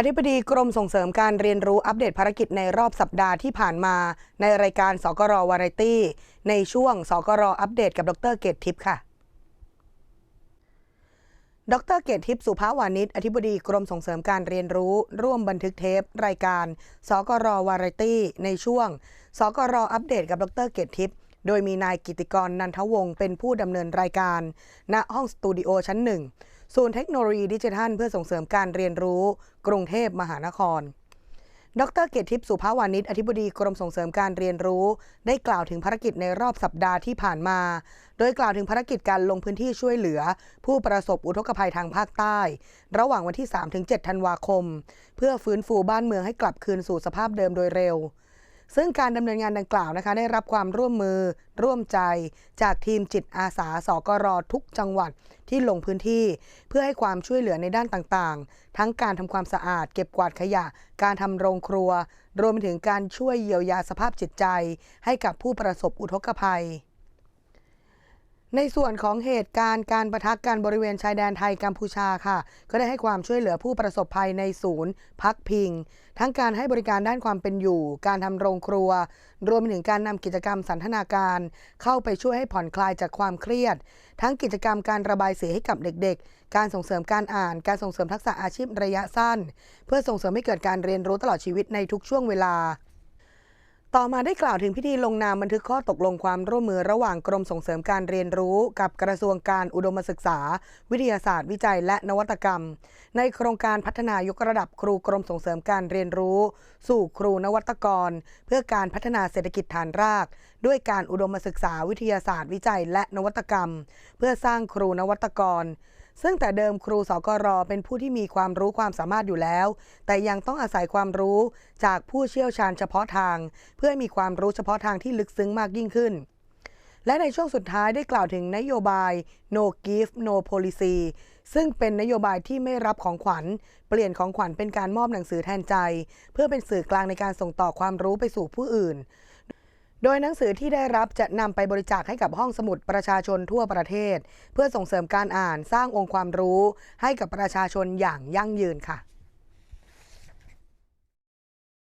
อธิบดีกรมส่งเสริมการเรียนรู้อัปเดตภารกิจในรอบสัปดาห์ที่ผ่านมา ในรายการสกรวาไรตี้ ในช่วงสกรอัปเดตกับดรเกตทิพย์ค่ะ ดรเกตทิพย์สุภาวานิช อธิบดีกรมส่งเสริมการเรียนรู้ ร่วมบันทึกเทป รายการสกรวาไรตี้ ในช่วงสกรอัปเดตกับดรเกตทิพย์โดยมีนายกิติกรนันทวงศ์เป็นผู้ดำเนินรายการ ณห้องสตูดิโอชั้นหนึ่ง ศูนย์เทคโนโลยีดิจิทัล เพื่อส่งเสริมการเรียนรู้ กรุงเทพมหานคร ดรเกียรติทิพย์สุภาวานิชอธิบดีกรมส่งเสริมการเรียนรู้ ได้กล่าวถึงภารกิจในรอบสัปดาห์ที่ผ่านมา โดยกล่าวถึงภารกิจการลงพื้นที่ช่วยเหลือ ผู้ประสบอุทกภัยทางภาคใต้ ระหว่างวันที่ 3-7 ธันวาคม เพื่อฟื้นฟูบ้านเมืองให้กลับคืนสู่สภาพเดิมโดยเร็ว ซึ่งการดำเนินงานดังกล่าวนะคะได้รับความร่วมมือร่วมใจจากทีมจิตอาสาสกรทุกจังหวัดที่ลงพื้นที่ เพื่อให้ความช่วยเหลือในด้านต่างๆ ทั้งการทำความสะอาด เก็บกวาดขยะ การทำโรงครัว รวมไปถึงการช่วยเยียวยาสภาพจิตใจ ให้กับผู้ประสบอุทกภัย ในส่วนของเหตุการณ์การประทะกันบริเวณชายแดนไทยกัมพูชาค่ะ ก็ได้ให้ความช่วยเหลือผู้ประสบภัยในศูนย์ พักพิง ทั้งการให้บริการด้านความเป็นอยู่ การทำโรงครัว รวมไปถึงการนำกิจกรรมสันทนาการ เข้าไปช่วยให้ผ่อนคลายจากความเครียด ทั้งกิจกรรมการระบายสีให้กับเด็กๆ การส่งเสริมการอ่าน การส่งเสริมทักษะอาชีพระยะสั้น เพื่อส่งเสริมให้เกิดการเรียนรู้ตลอดชีวิตในทุกช่วงเวลา ต่อมาได้กล่าวถึงพิธีลงนามบันทึกข้อตกลงความร่วมมือระหว่างกรมส่งเสริมการเรียนรู้ กับกระทรวงการอุดมศึกษา วิทยาศาสตร์ วิจัยและนวัตกรรม ในโครงการพัฒนายกระดับครูกรมส่งเสริมการเรียนรู้ สู่ครูนวัตกร เพื่อการพัฒนาเศรษฐกิจฐานราก ด้วยการอุดมศึกษาวิทยาศาสตร์ วิจัย และนวัตกรรม เพื่อสร้างครูนวัตกร ซึ่งแต่เดิมครูสกรเป็นผู้ที่มีความรู้ความสามารถอยู่แล้ว แต่ยังต้องอาศัยความรู้จากผู้เชี่ยวชาญเฉพาะทาง เพื่อให้มีความรู้เฉพาะทางที่ลึกซึ้งมากยิ่งขึ้น และในช่วงสุดท้ายได้กล่าวถึงนโยบาย no gift no policy ซึ่งเป็นนโยบายที่ไม่รับของขวัญ เปลี่ยนของขวัญเป็นการมอบหนังสือแทนใจ เพื่อเป็นสื่อกลางในการส่งต่อความรู้ไปสู่ผู้อื่น โดยหนังสือที่ได้รับจะนำไปบริจาคให้กับห้องสมุดประชาชนทั่วประเทศ เพื่อส่งเสริมการอ่านสร้างองค์ความรู้ให้กับประชาชนอย่างยั่งยืนค่ะ